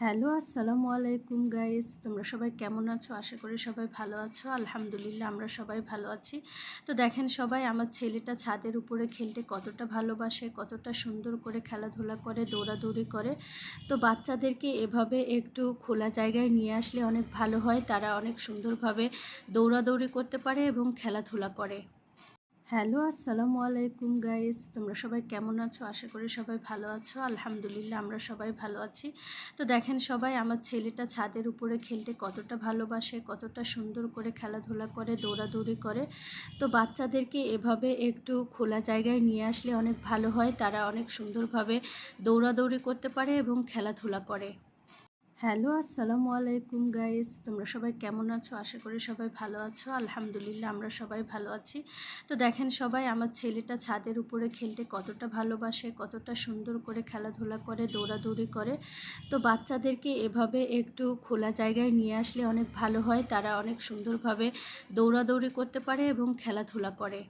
Hello, আসসালামু আলাইকুম guys তোমরা সবাই কেমন আছো? আশা করি সবাই ভালো আছো। আলহামদুলিল্লাহ, আমরা সবাই ভালো আছি। তো দেখেন সবাই, আমার ছেলেটা ছাদের উপরে খেলতে কতটা ভালোবাসে, কতটা সুন্দর করে খেলাধুলা করে, দৌড়াদৌড়ি করে। তো বাচ্চাদেরকে এভাবে একটু খোলা জায়গায় নিয়ে আসলে অনেক ভালো হয়। তারা অনেক সুন্দরভাবে দৌড়াদৌড়ি করতে পারে এবং খেলাধুলা করে। হ্যালো, আসসালামু আলাইকুম গাইস তোমরা সবাই কেমন আছো? আশা করি সবাই ভালো আছো। আলহামদুলিল্লাহ, আমরা সবাই ভালো আছি। তো দেখেন সবাই, আমার ছেলেটা ছাদের উপরে খেলতে কতটা ভালোবাসে, কতটা সুন্দর করে খেলাধুলা করে, দৌড়াদৌড়ি করে। তো বাচ্চাদেরকে এভাবে একটু খোলা জায়গায় নিয়ে আসলে অনেক ভালো হয়। তারা অনেক সুন্দরভাবে দৌড়াদৌড়ি করতে পারে এবং খেলাধুলা করে। হ্যালো, আসসালামু আলাইকুম গাইস তোমরা সবাই কেমন আছো? আশা করি সবাই ভালো আছো। আলহামদুলিল্লাহ, আমরা সবাই ভালো আছি। তো দেখেন সবাই, আমার ছেলেটা ছাদের উপরে খেলতে কতটা ভালোবাসে, কতটা সুন্দর করে খেলাধুলা করে, দৌড়াদৌড়ি করে। তো বাচ্চাদেরকে এভাবে একটু খোলা জায়গায় নিয়ে আসলে অনেক ভালো হয়। তারা অনেক সুন্দরভাবে দৌড়াদৌড়ি করতে পারে এবং খেলাধুলা করে।